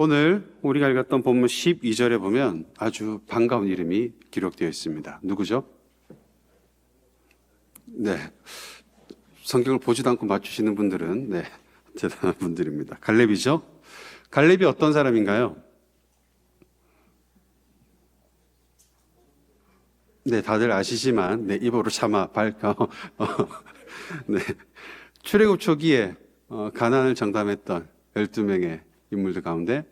오늘 우리가 읽었던 본문 12절에 보면 아주 반가운 이름이 기록되어 있습니다. 누구죠? 네. 성경을 보지도 않고 맞추시는 분들은 네. 대단한 분들입니다. 갈렙이죠? 갈렙이 어떤 사람인가요? 네, 다들 아시지만 네, 입으로 참아 밝혀 어, 네. 출애굽 초기에 어, 가난을 정담했던 12명의 인물들 가운데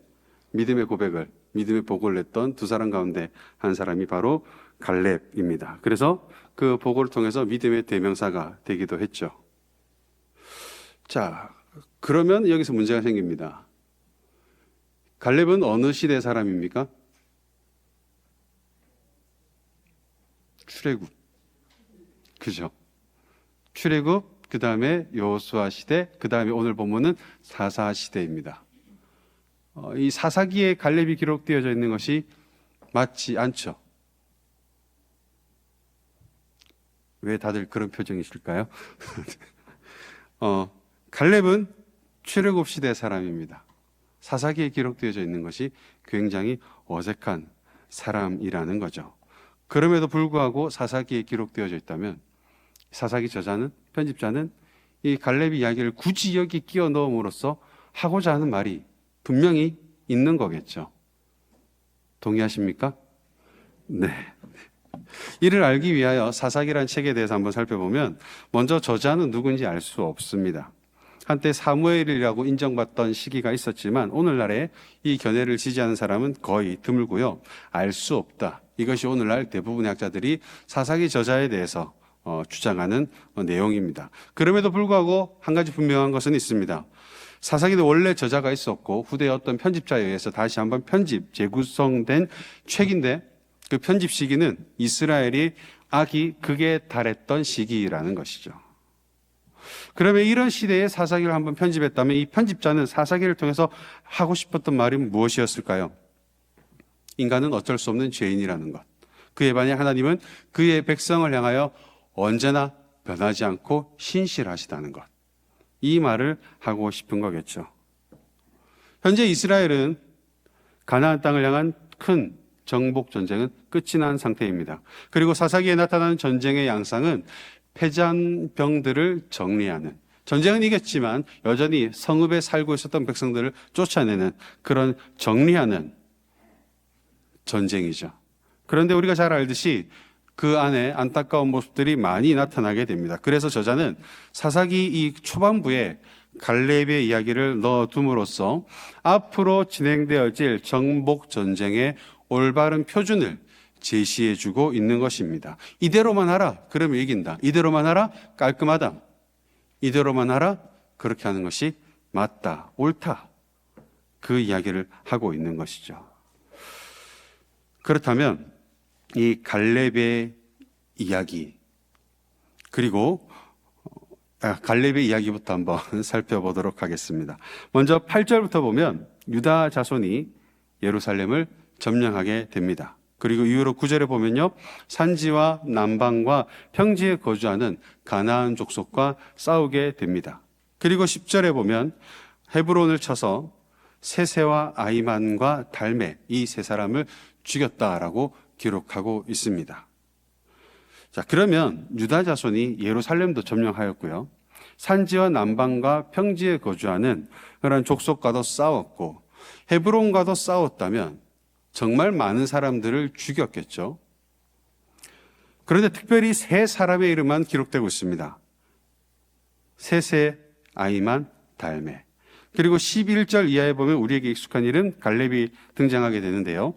믿음의 고백을 믿음의 복을 냈던 두 사람 가운데 한 사람이 바로 갈렙입니다. 그래서 그 복을 통해서 믿음의 대명사가 되기도 했죠. 자, 그러면 여기서 문제가 생깁니다. 갈렙은 어느 시대 사람입니까? 출애굽. 그죠? 출애굽, 그 다음에 여호수아 시대, 그 다음에 오늘 본문은 사사 시대입니다. 어, 이 사사기에 갈렙이 기록되어져 있는 것이 맞지 않죠. 왜 다들 그런 표정이실까요? 어, 갈렙은 출애굽 시대 사람입니다. 사사기에 기록되어져 있는 것이 굉장히 어색한 사람이라는 거죠. 그럼에도 불구하고 사사기에 기록되어져 있다면 사사기 저자는 편집자는 이 갈렙 이야기를 굳이 여기 끼워 넣음으로써 하고자 하는 말이 분명히 있는 거겠죠. 동의하십니까? 네. 이를 알기 위하여 사사기란 책에 대해서 한번 살펴보면 먼저 저자는 누군지 알 수 없습니다. 한때 사무엘이라고 인정받던 시기가 있었지만 오늘날에 이 견해를 지지하는 사람은 거의 드물고요. 알 수 없다. 이것이 오늘날 대부분의 학자들이 사사기 저자에 대해서 어, 주장하는 어, 내용입니다. 그럼에도 불구하고 한 가지 분명한 것은 있습니다. 사사기는 원래 저자가 있었고 후대 어떤 편집자에 의해서 다시 한번 편집 재구성된 책인데 그 편집 시기는 이스라엘이 악이 극에 달했던 시기라는 것이죠. 그러면 이런 시대에 사사기를 한번 편집했다면 이 편집자는 사사기를 통해서 하고 싶었던 말이 무엇이었을까요? 인간은 어쩔 수 없는 죄인이라는 것. 그에 반해 하나님은 그의 백성을 향하여 언제나 변하지 않고 신실하시다는 것. 이 말을 하고 싶은 거겠죠. 현재 이스라엘은 가나안 땅을 향한 큰 정복 전쟁은 끝이 난 상태입니다. 그리고 사사기에 나타나는 전쟁의 양상은 패잔 병들을 정리하는 전쟁은 이겼지만 여전히 성읍에 살고 있었던 백성들을 쫓아내는 그런 정리하는 전쟁이죠. 그런데 우리가 잘 알듯이 그 안에 안타까운 모습들이 많이 나타나게 됩니다. 그래서 저자는 사사기 이 초반부에 갈렙의 이야기를 넣어둠으로써 앞으로 진행되어질 정복 전쟁의 올바른 표준을 제시해 주고 있는 것입니다. 이대로만 하라. 그러면 이긴다. 이대로만 하라. 깔끔하다. 이대로만 하라. 그렇게 하는 것이 맞다. 옳다. 그 이야기를 하고 있는 것이죠. 그렇다면 이 갈렙의 이야기 그리고 아, 갈렙의 이야기부터 한번 살펴보도록 하겠습니다. 먼저 8절부터 보면 유다 자손이 예루살렘을 점령하게 됩니다. 그리고 이후로 9절에 보면요. 산지와 남방과 평지에 거주하는 가나안 족속과 싸우게 됩니다. 그리고 10절에 보면 헤브론을 쳐서 세세와 아이만과 달메 이 세 사람을 죽였다라고 기록하고 있습니다. 자, 그러면 유다 자손이 예루살렘도 점령하였고요. 산지와 남방과 평지에 거주하는 그런 족속과도 싸웠고 헤브론과도 싸웠다면 정말 많은 사람들을 죽였겠죠. 그런데 특별히 세 사람의 이름만 기록되고 있습니다. 세세, 아이만, 달메. 그리고 11절 이하에 보면 우리에게 익숙한 이름 갈렙이 등장하게 되는데요.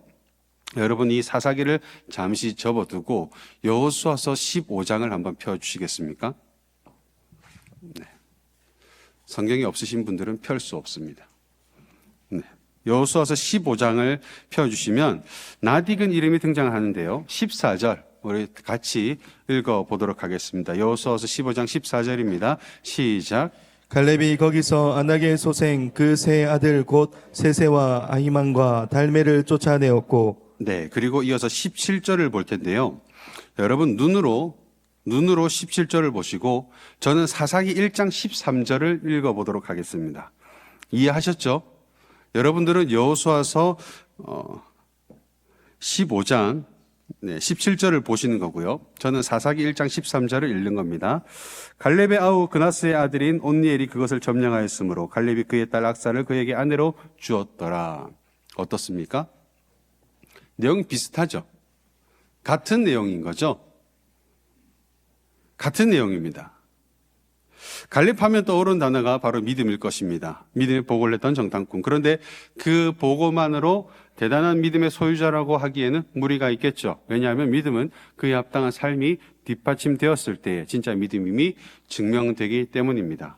여러분 이 사사기를 잠시 접어두고 여호수아서 15장을 한번 펴 주시겠습니까? 네. 성경이 없으신 분들은 펼 수 없습니다. 네. 여호수아서 15장을 펴 주시면 나딕은 이름이 등장하는데요. 14절 우리 같이 읽어 보도록 하겠습니다. 여호수아서 15장 14절입니다. 시작. 갈렙이 거기서 아낙의 소생 그 세 아들 곧 세세와 아히만과 달메를 쫓아내었고 네, 그리고 이어서 17절을 볼 텐데요. 여러분 눈으로 눈으로 17절을 보시고 저는 사사기 1장 13절을 읽어 보도록 하겠습니다. 이해하셨죠? 여러분들은 여호수아서 어, 15장 네, 17절을 보시는 거고요. 저는 사사기 1장 13절을 읽는 겁니다. 갈렙의 아우 그나스의 아들인 온니엘이 그것을 점령하였으므로 갈렙이 그의 딸 악사를 그에게 아내로 주었더라. 어떻습니까? 내용이 비슷하죠. 같은 내용인 거죠. 같은 내용입니다. 갈렙하면 떠오른 단어가 바로 믿음일 것입니다. 믿음의 보고를 했던 정탐꾼. 그런데 그 보고만으로 대단한 믿음의 소유자라고 하기에는 무리가 있겠죠. 왜냐하면 믿음은 그에 합당한 삶이 뒷받침되었을 때에 진짜 믿음임이 증명되기 때문입니다.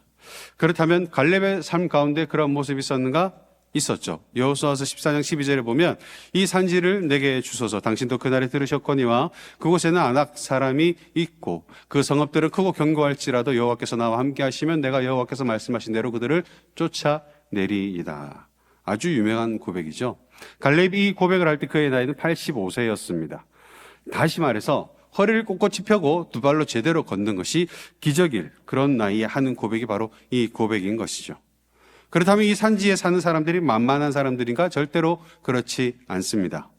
그렇다면 갈렙의 삶 가운데 그런 모습이 있었는가? 있었죠. 여호수아서 14장 12절에 보면 이 산지를 내게 주소서 당신도 그날에 들으셨거니와 그곳에는 안악 사람이 있고 그 성읍들은 크고 견고할지라도 여호와께서 나와 함께 하시면 내가 여호와께서 말씀하신 대로 그들을 쫓아내리이다. 아주 유명한 고백이죠. 갈렙이 이 고백을 할 때 그의 나이는 85세였습니다. 다시 말해서 허리를 꼿꼿이 펴고 두 발로 제대로 걷는 것이 기적일 그런 나이에 하는 고백이 바로 이 고백인 것이죠. 그렇다면 이 산지에 사는 사람들이 만만한 사람들인가? 절대로 그렇지 않습니다.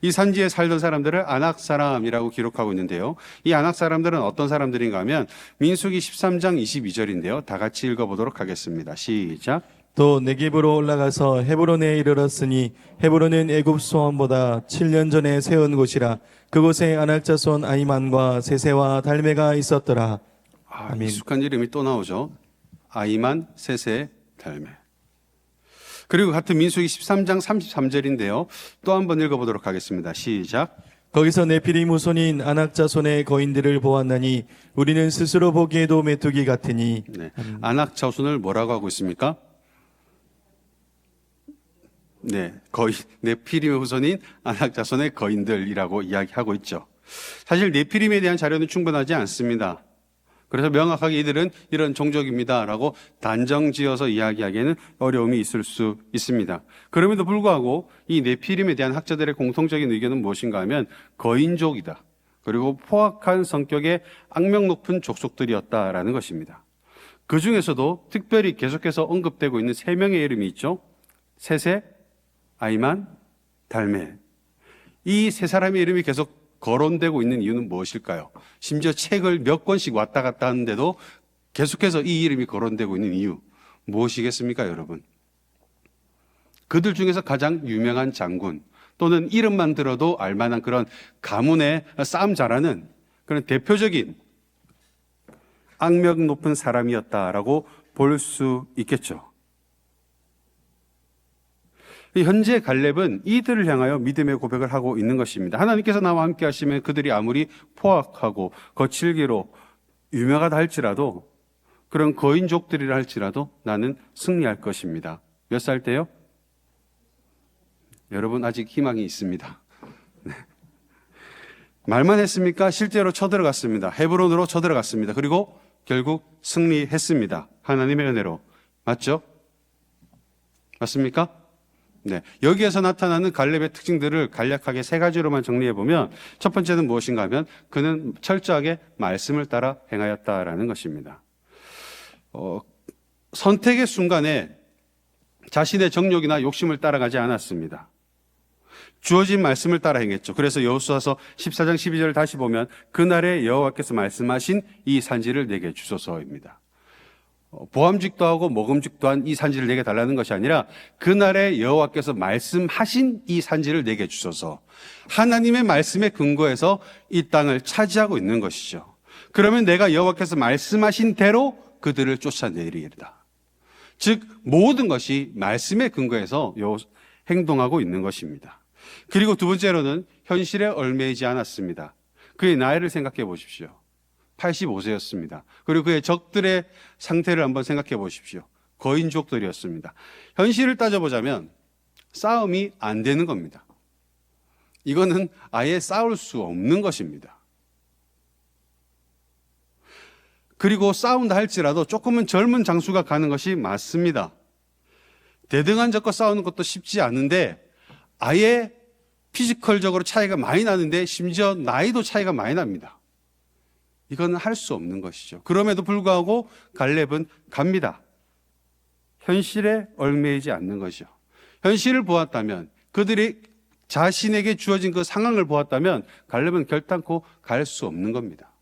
이 산지에 살던 사람들을 안악 사람이라고 기록하고 있는데요. 이 안악 사람들은 어떤 사람들인가 하면 민수기 13장 22절인데요. 다 같이 읽어보도록 하겠습니다. 시작. 또 네겝으로 올라가서 헤브론에 이르렀으니 헤브론은 애굽 소원보다 7년 전에 세운 곳이라 그곳에 아낙자 손 아이만과 세세와 달메가 있었더라. 아, 아멘. 익숙한 이름이 또 나오죠. 아이만, 세세, 달메. 그리고 같은 민수기 13장 33절인데요. 또 한 번 읽어보도록 하겠습니다. 시작. 거기서 네피림 후손인 아낙자손의 거인들을 보았나니 우리는 스스로 보기에도 메뚜기 같으니 네. 안악 자손을 뭐라고 하고 있습니까? 네, 거의 네피림의 후손인 안악 자손의 거인들이라고 이야기하고 있죠. 사실 네피림에 대한 자료는 충분하지 않습니다. 그래서 명확하게 이들은 이런 종족입니다라고 단정지어서 이야기하기에는 어려움이 있을 수 있습니다. 그럼에도 불구하고 이 네피림에 대한 학자들의 공통적인 의견은 무엇인가 하면 거인족이다. 그리고 포악한 성격의 악명 높은 족속들이었다라는 것입니다. 그 중에서도 특별히 계속해서 언급되고 있는 세 명의 이름이 있죠. 세세, 아이만, 달메. 이 세 사람의 이름이 계속 거론되고 있는 이유는 무엇일까요? 심지어 책을 몇 권씩 왔다 갔다 하는데도 계속해서 이 이름이 거론되고 있는 이유 무엇이겠습니까, 여러분? 그들 중에서 가장 유명한 장군 또는 이름만 들어도 알만한 그런 가문의 싸움 잘하는 그런 대표적인 악명 높은 사람이었다라고 볼 수 있겠죠. 현재 갈렙은 이들을 향하여 믿음의 고백을 하고 있는 것입니다. 하나님께서 나와 함께 하시면 그들이 아무리 포악하고 거칠기로 유명하다 할지라도 그런 거인족들이라 할지라도 나는 승리할 것입니다. 몇 살 때요? 여러분 아직 희망이 있습니다. 네. 말만 했습니까? 실제로 쳐들어갔습니다. 헤브론으로 쳐들어갔습니다. 그리고 결국 승리했습니다. 하나님의 은혜로. 맞죠? 맞습니까? 네. 여기에서 나타나는 갈렙의 특징들을 간략하게 세 가지로만 정리해 보면 첫 번째는 무엇인가 하면 그는 철저하게 말씀을 따라 행하였다라는 것입니다. 어, 선택의 순간에 자신의 정욕이나 욕심을 따라가지 않았습니다. 주어진 말씀을 따라 행했죠. 그래서 여호수아서 14장 12절을 다시 보면 그날에 여호와께서 말씀하신 이 산지를 내게 주소서입니다. 어, 보암직도 하고 먹음직도 한 이 산지를 내게 달라는 것이 아니라 그날에 여호와께서 말씀하신 이 산지를 내게 주소서. 하나님의 말씀에 근거해서 이 땅을 차지하고 있는 것이죠. 그러면 내가 여호와께서 말씀하신 대로 그들을 쫓아내리리다. 즉 모든 것이 말씀에 근거해서 요- 행동하고 있는 것입니다. 그리고 두 번째로는 현실에 얽매이지 않았습니다. 그의 나이를 생각해 보십시오. 85세였습니다. 그리고 그의 적들의 상태를 한번 생각해 보십시오. 거인족들이었습니다. 현실을 따져보자면 싸움이 안 되는 겁니다. 이거는 아예 싸울 수 없는 것입니다. 그리고 싸운다 할지라도 조금은 젊은 장수가 가는 것이 맞습니다. 대등한 적과 싸우는 것도 쉽지 않은데 아예 피지컬적으로 차이가 많이 나는데 심지어 나이도 차이가 많이 납니다. 이건 할 수 없는 것이죠. 그럼에도 불구하고 갈렙은 갑니다. 현실에 얽매이지 않는 것이죠. 현실을 보았다면 그들이 자신에게 주어진 그 상황을 보았다면 갈렙은 결단코 갈 수 없는 겁니다.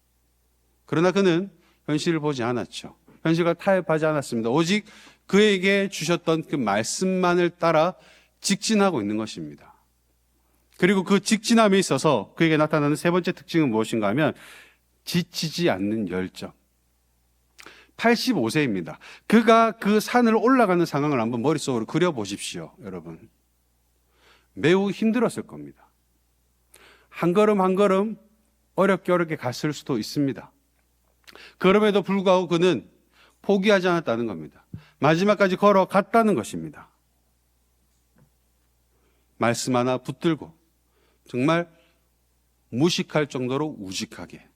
그러나 그는 현실을 보지 않았죠. 현실과 타협하지 않았습니다. 오직 그에게 주셨던 그 말씀만을 따라 직진하고 있는 것입니다. 그리고 그 직진함에 있어서 그에게 나타나는 세 번째 특징은 무엇인가 하면 지치지 않는 열정. 85세입니다. 그가 그 산을 올라가는 상황을 한번 머릿속으로 그려보십시오, 여러분. 매우 힘들었을 겁니다. 한 걸음 한 걸음 어렵게 어렵게 갔을 수도 있습니다. 그럼에도 불구하고 그는 포기하지 않았다는 겁니다. 마지막까지 걸어갔다는 것입니다. 말씀 하나 붙들고 정말 무식할 정도로 우직하게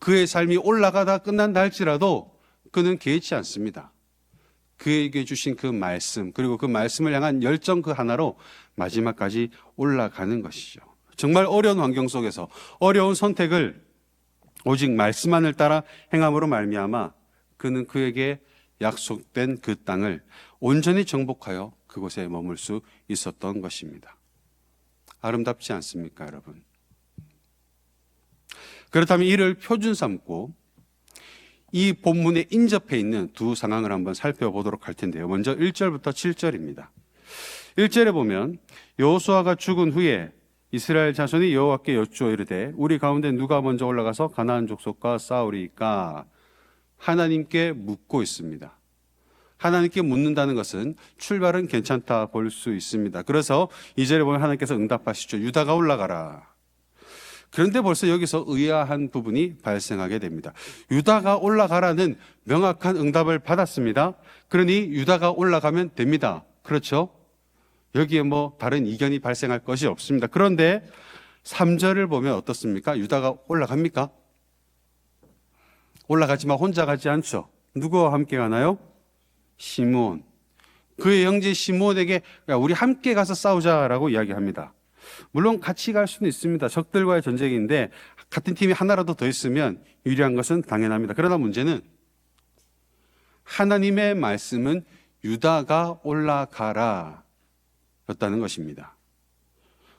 그의 삶이 올라가다 끝난다 할지라도 그는 개의치 않습니다. 그에게 주신 그 말씀 그리고 그 말씀을 향한 열정 그 하나로 마지막까지 올라가는 것이죠. 정말 어려운 환경 속에서 어려운 선택을 오직 말씀만을 따라 행함으로 말미암아 그는 그에게 약속된 그 땅을 온전히 정복하여 그곳에 머물 수 있었던 것입니다. 아름답지 않습니까, 여러분? 그렇다면 이를 표준 삼고 이 본문에 인접해 있는 두 상황을 한번 살펴보도록 할 텐데요. 먼저 1절부터 7절입니다. 1절에 보면 여호수아가 죽은 후에 이스라엘 자손이 여호와께 여쭈어 이르되 우리 가운데 누가 먼저 올라가서 가나안 족속과 싸우리까 하나님께 묻고 있습니다. 하나님께 묻는다는 것은 출발은 괜찮다 볼 수 있습니다. 그래서 이절에 보면 하나님께서 응답하시죠. 유다가 올라가라. 그런데 벌써 여기서 의아한 부분이 발생하게 됩니다. 유다가 올라가라는 명확한 응답을 받았습니다. 그러니 유다가 올라가면 됩니다. 그렇죠? 여기에 뭐 다른 이견이 발생할 것이 없습니다. 그런데 3절을 보면 어떻습니까? 유다가 올라갑니까? 올라가지만 혼자 가지 않죠. 누구와 함께 가나요? 시몬. 그의 형제 시몬에게 야, 우리 함께 가서 싸우자라고 이야기합니다. 물론 같이 갈 수는 있습니다. 적들과의 전쟁인데 같은 팀이 하나라도 더 있으면 유리한 것은 당연합니다. 그러나 문제는 하나님의 말씀은 유다가 올라가라 였다는 것입니다.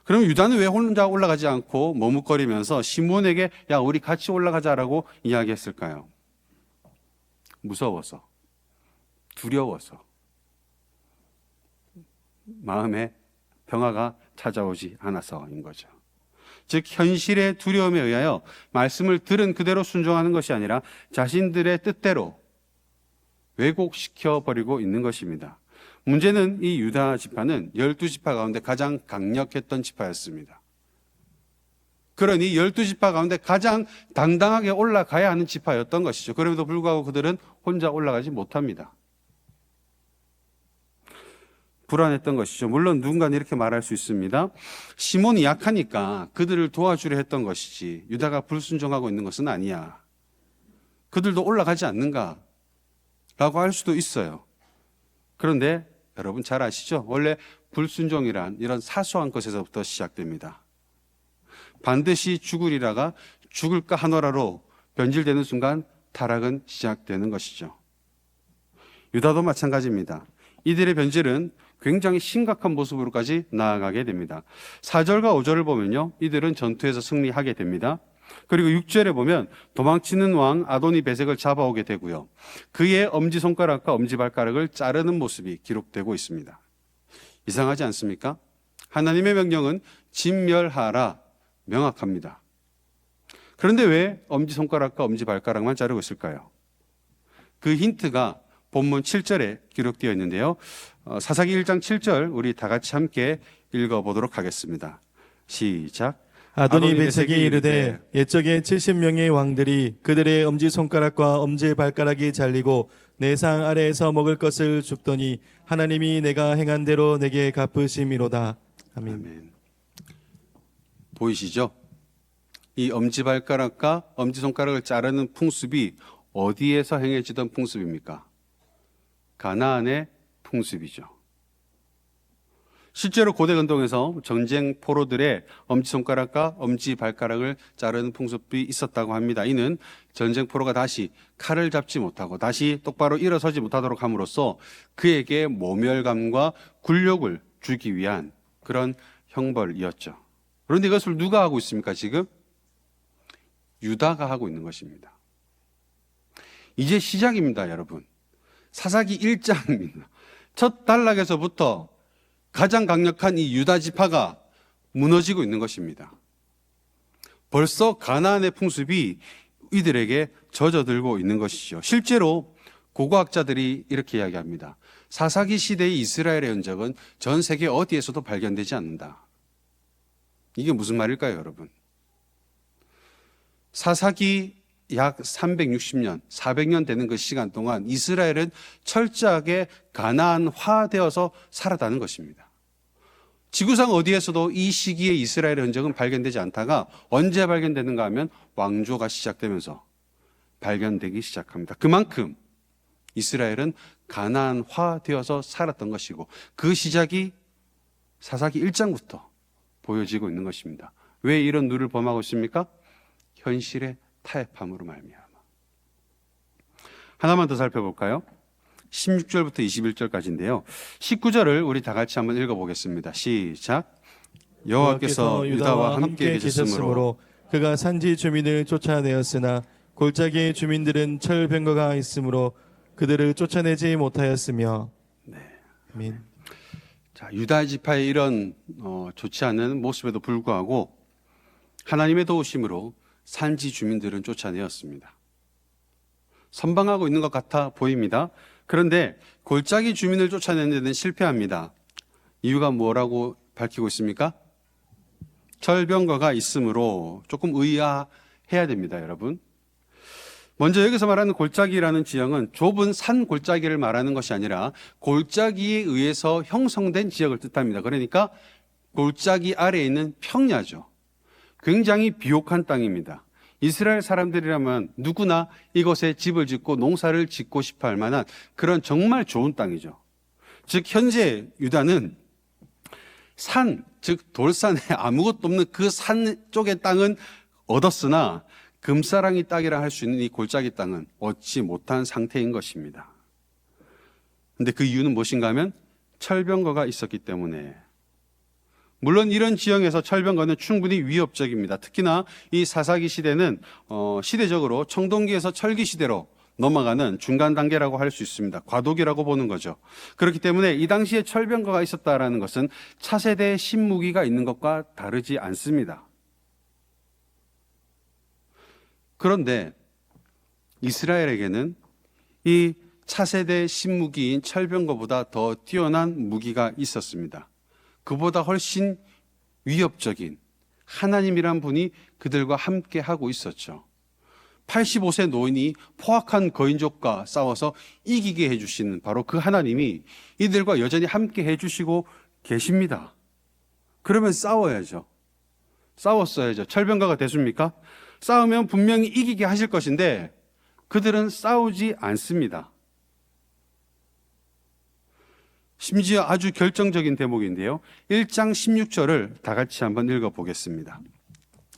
그럼 유다는 왜 혼자 올라가지 않고 머뭇거리면서 시몬에게 야 우리 같이 올라가자라고 이야기했을까요? 무서워서 두려워서 마음에 평화가 찾아오지 않아서인 거죠. 즉 현실의 두려움에 의하여 말씀을 들은 그대로 순종하는 것이 아니라 자신들의 뜻대로 왜곡시켜 버리고 있는 것입니다. 문제는 이 유다 지파는 열두 지파 가운데 가장 강력했던 지파였습니다. 그러니 열두 지파 가운데 가장 당당하게 올라가야 하는 지파였던 것이죠. 그럼에도 불구하고 그들은 혼자 올라가지 못합니다. 불안했던 것이죠. 물론 누군가는 이렇게 말할 수 있습니다. 시몬이 약하니까 그들을 도와주려 했던 것이지 유다가 불순종하고 있는 것은 아니야. 그들도 올라가지 않는가? 라고 할 수도 있어요. 그런데 여러분 잘 아시죠? 원래 불순종이란 이런 사소한 것에서부터 시작됩니다. 반드시 죽으리라가 죽을까 하노라로 변질되는 순간 타락은 시작되는 것이죠. 유다도 마찬가지입니다. 이들의 변질은 굉장히 심각한 모습으로까지 나아가게 됩니다. 4절과 5절을 보면요. 이들은 전투에서 승리하게 됩니다. 그리고 6절에 보면 도망치는 왕 아도니 베색을 잡아오게 되고요. 그의 엄지손가락과 엄지발가락을 자르는 모습이 기록되고 있습니다. 이상하지 않습니까? 하나님의 명령은 진멸하라 명확합니다. 그런데 왜 엄지손가락과 엄지발가락만 자르고 있을까요? 그 힌트가 본문 7절에 기록되어 있는데요. 어, 사사기 1장 7절 우리 다 같이 함께 읽어 보도록 하겠습니다. 시작. 아도니 베색이 이르되 옛적에 70명의 왕들이 그들의 엄지 손가락과 엄지 발가락이 잘리고 내 상 아래에서 먹을 것을 줍더니 하나님이 내가 행한 대로 내게 갚으심이로다. 아멘. 아멘. 보이시죠? 이 엄지 발가락과 엄지 손가락을 자르는 풍습이 어디에서 행해지던 풍습입니까? 가나안의 풍습이죠. 실제로 고대 근동에서 전쟁 포로들의 엄지손가락과 엄지발가락을 자르는 풍습이 있었다고 합니다. 이는 전쟁 포로가 다시 칼을 잡지 못하고 다시 똑바로 일어서지 못하도록 함으로써 그에게 모멸감과 굴욕을 주기 위한 그런 형벌이었죠. 그런데 이것을 누가 하고 있습니까, 지금? 유다가 하고 있는 것입니다. 이제 시작입니다, 여러분. 사사기 1장입니다. 첫 단락에서부터 가장 강력한 이 유다 지파가 무너지고 있는 것입니다. 벌써 가나안의 풍습이 이들에게 젖어들고 있는 것이죠. 실제로 고고학자들이 이렇게 이야기합니다. 사사기 시대의 이스라엘의 흔적은 전 세계 어디에서도 발견되지 않는다. 이게 무슨 말일까요, 여러분? 사사기 약 360년, 400년 되는 그 시간 동안 이스라엘은 철저하게 가나안화되어서 살았다는 것입니다. 지구상 어디에서도 이 시기에 이스라엘의 흔적은 발견되지 않다가 언제 발견되는가 하면 왕조가 시작되면서 발견되기 시작합니다. 그만큼 이스라엘은 가나안화되어서 살았던 것이고 그 시작이 사사기 1장부터 보여지고 있는 것입니다. 왜 이런 누를 범하고 있습니까? 현실의 타협함으로 말미암아. 하나만 더 살펴볼까요? 16절부터 21절까지인데요. 19절을 우리 다 같이 한번 읽어 보겠습니다. 시작. 여호와께서 유다와 함께 계셨으므로 그가 산지 주민을 쫓아내었으나 골짜기의 주민들은 철병거가 있으므로 그들을 쫓아내지 못하였으며 아멘. 자, 유다 지파의 이런 어, 좋지 않은 모습에도 불구하고 하나님의 도우심으로 산지 주민들은 쫓아내었습니다. 선방하고 있는 것 같아 보입니다. 그런데 골짜기 주민을 쫓아내는 데는 실패합니다. 이유가 뭐라고 밝히고 있습니까? 철병거가 있으므로 조금 의아해야 됩니다, 여러분. 먼저 여기서 말하는 골짜기라는 지형은 좁은 산 골짜기를 말하는 것이 아니라 골짜기에 의해서 형성된 지역을 뜻합니다. 그러니까 골짜기 아래에 있는 평야죠. 굉장히 비옥한 땅입니다. 이스라엘 사람들이라면 누구나 이곳에 집을 짓고 농사를 짓고 싶어 할 만한 그런 정말 좋은 땅이죠. 즉, 현재 유다는 산, 즉, 돌산에 아무것도 없는 그 산 쪽의 땅은 얻었으나 금사랑이 땅이라 할 수 있는 이 골짜기 땅은 얻지 못한 상태인 것입니다. 근데 그 이유는 무엇인가 하면 철병거가 있었기 때문에 물론 이런 지형에서 철병거는 충분히 위협적입니다. 특히나 이 사사기 시대는 어, 시대적으로 청동기에서 철기 시대로 넘어가는 중간 단계라고 할 수 있습니다. 과도기라고 보는 거죠. 그렇기 때문에 이 당시에 철병거가 있었다라는 것은 차세대 신무기가 있는 것과 다르지 않습니다. 그런데 이스라엘에게는 이 차세대 신무기인 철병거보다 더 뛰어난 무기가 있었습니다. 그보다 훨씬 위협적인 하나님이란 분이 그들과 함께 하고 있었죠. 85세 노인이 포악한 거인족과 싸워서 이기게 해주시는 바로 그 하나님이 이들과 여전히 함께 해주시고 계십니다. 그러면 싸워야죠. 싸웠어야죠. 철병가가 됐습니까? 싸우면 분명히 이기게 하실 것인데 그들은 싸우지 않습니다. 심지어 아주 결정적인 대목인데요. 1장 16절을 다 같이 한번 읽어 보겠습니다.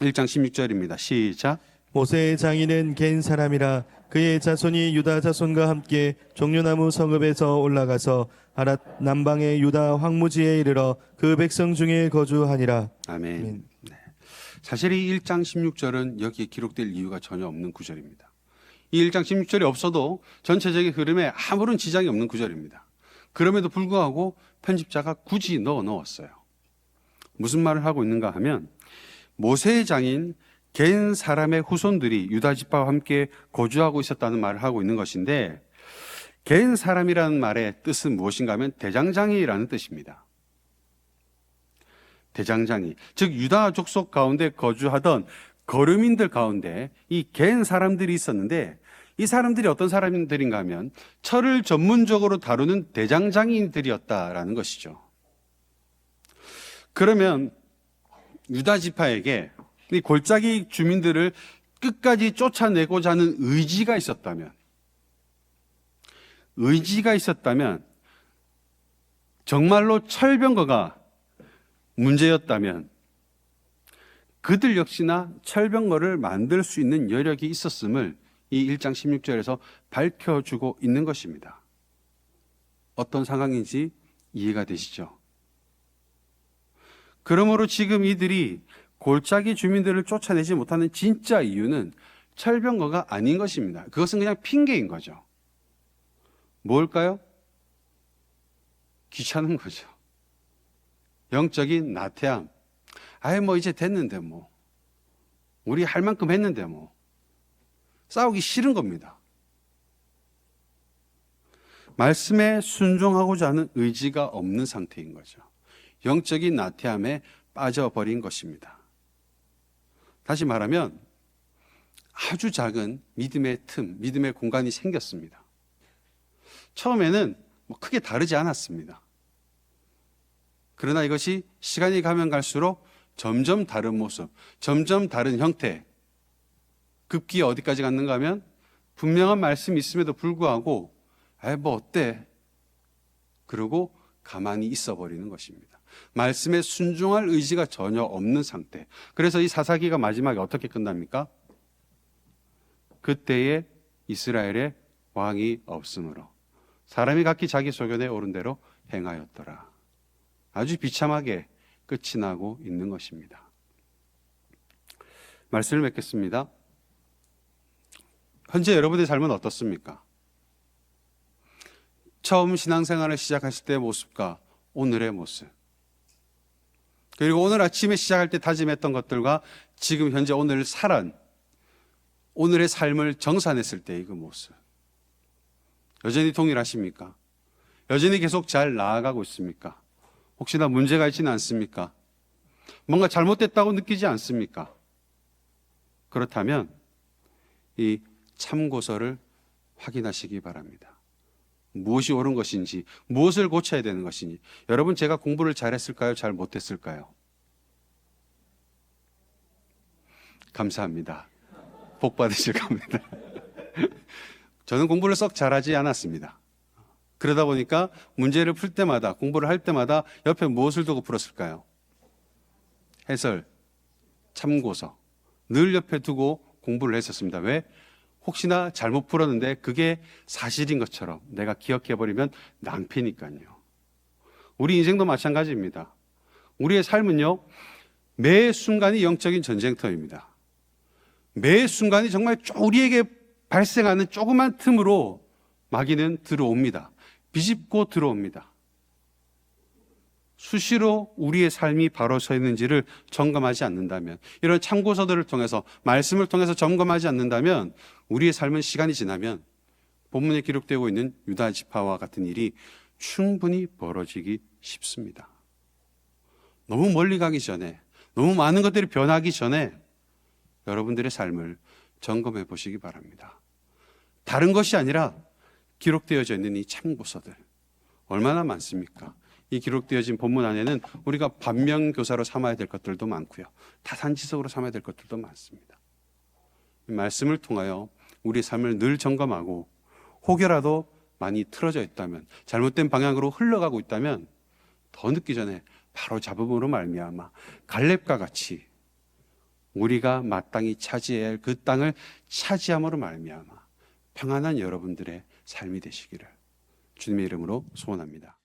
1장 16절입니다. 시작. 모세의 장인은 겐 사람이라 그의 자손이 유다 자손과 함께 종려나무 성읍에서 올라가서 아랏 남방의 유다 황무지에 이르러 그 백성 중에 거주하니라. 아멘. 아멘. 네. 사실 이 1장 16절은 여기에 기록될 이유가 전혀 없는 구절입니다. 이 1장 16절이 없어도 전체적인 흐름에 아무런 지장이 없는 구절입니다. 그럼에도 불구하고 편집자가 굳이 넣어 넣었어요. 무슨 말을 하고 있는가 하면 모세의 장인 겐 사람의 후손들이 유다 지파와 함께 거주하고 있었다는 말을 하고 있는 것인데 겐 사람이라는 말의 뜻은 무엇인가 하면 대장장이라는 뜻입니다. 대장장이 즉 유다 족속 가운데 거주하던 거류민들 가운데 이 겐 사람들이 있었는데 이 사람들이 어떤 사람들인가 하면 철을 전문적으로 다루는 대장장이들이었다라는 것이죠. 그러면 유다 지파에게 이 골짜기 주민들을 끝까지 쫓아내고자 하는 의지가 있었다면 의지가 있었다면 정말로 철병거가 문제였다면 그들 역시나 철병거를 만들 수 있는 여력이 있었음을 이 1장 16절에서 밝혀주고 있는 것입니다. 어떤 상황인지 이해가 되시죠? 그러므로 지금 이들이 골짜기 주민들을 쫓아내지 못하는 진짜 이유는 철병거가 아닌 것입니다. 그것은 그냥 핑계인 거죠. 뭘까요? 귀찮은 거죠. 영적인 나태함. 아예 뭐 이제 됐는데 뭐. 우리 할 만큼 했는데 뭐. 싸우기 싫은 겁니다. 말씀에 순종하고자 하는 의지가 없는 상태인 거죠. 영적인 나태함에 빠져버린 것입니다. 다시 말하면 아주 작은 믿음의 틈, 믿음의 공간이 생겼습니다. 처음에는 뭐 크게 다르지 않았습니다. 그러나 이것이 시간이 가면 갈수록 점점 다른 모습, 점점 다른 형태, 급기에 어디까지 갔는가 하면 분명한 말씀이 있음에도 불구하고 아이 뭐 어때? 그러고 가만히 있어 버리는 것입니다. 말씀에 순종할 의지가 전혀 없는 상태. 그래서 이 사사기가 마지막에 어떻게 끝납니까? 그때에 이스라엘의 왕이 없으므로 사람이 각기 자기 소견에 오른 대로 행하였더라. 아주 비참하게 끝이 나고 있는 것입니다. 말씀을 맺겠습니다. 현재 여러분의 삶은 어떻습니까? 처음 신앙생활을 시작하실 때의 모습과 오늘의 모습. 그리고 오늘 아침에 시작할 때 다짐했던 것들과 지금 현재 오늘 살한, 오늘의 삶을 정산했을 때의 그 모습. 여전히 동일하십니까? 여전히 계속 잘 나아가고 있습니까? 혹시나 문제가 있지는 않습니까? 뭔가 잘못됐다고 느끼지 않습니까? 그렇다면 이 참고서를 확인하시기 바랍니다. 무엇이 옳은 것인지, 무엇을 고쳐야 되는 것인지. 여러분, 제가 공부를 잘했을까요? 잘 못했을까요? 감사합니다. 복 받으실 겁니다. 저는 공부를 썩 잘하지 않았습니다. 그러다 보니까 문제를 풀 때마다, 공부를 할 때마다 옆에 무엇을 두고 풀었을까요? 해설, 참고서. 늘 옆에 두고 공부를 했었습니다. 왜? 혹시나 잘못 풀었는데 그게 사실인 것처럼 내가 기억해버리면 낭패니까요. 우리 인생도 마찬가지입니다. 우리의 삶은요, 매 순간이 영적인 전쟁터입니다. 매 순간이 정말 쪼- 우리에게 발생하는 조그만 틈으로 마귀는 들어옵니다. 비집고 들어옵니다. 수시로 우리의 삶이 바로 서 있는지를 점검하지 않는다면, 이런 참고서들을 통해서, 말씀을 통해서 점검하지 않는다면, 우리의 삶은 시간이 지나면, 본문에 기록되고 있는 유다 지파와 같은 일이 충분히 벌어지기 쉽습니다. 너무 멀리 가기 전에, 너무 많은 것들이 변하기 전에, 여러분들의 삶을 점검해 보시기 바랍니다. 다른 것이 아니라 기록되어져 있는 이 참고서들 얼마나 많습니까? 이 기록되어진 본문 안에는 우리가 반면 교사로 삼아야 될 것들도 많고요. 타산지석으로 삼아야 될 것들도 많습니다. 이 말씀을 통하여 우리 삶을 늘 점검하고 혹여라도 많이 틀어져 있다면 잘못된 방향으로 흘러가고 있다면 더 늦기 전에 바로 잡음으로 말미암아 갈렙과 같이 우리가 마땅히 차지해야 할 그 땅을 차지함으로 말미암아 평안한 여러분들의 삶이 되시기를 주님의 이름으로 소원합니다.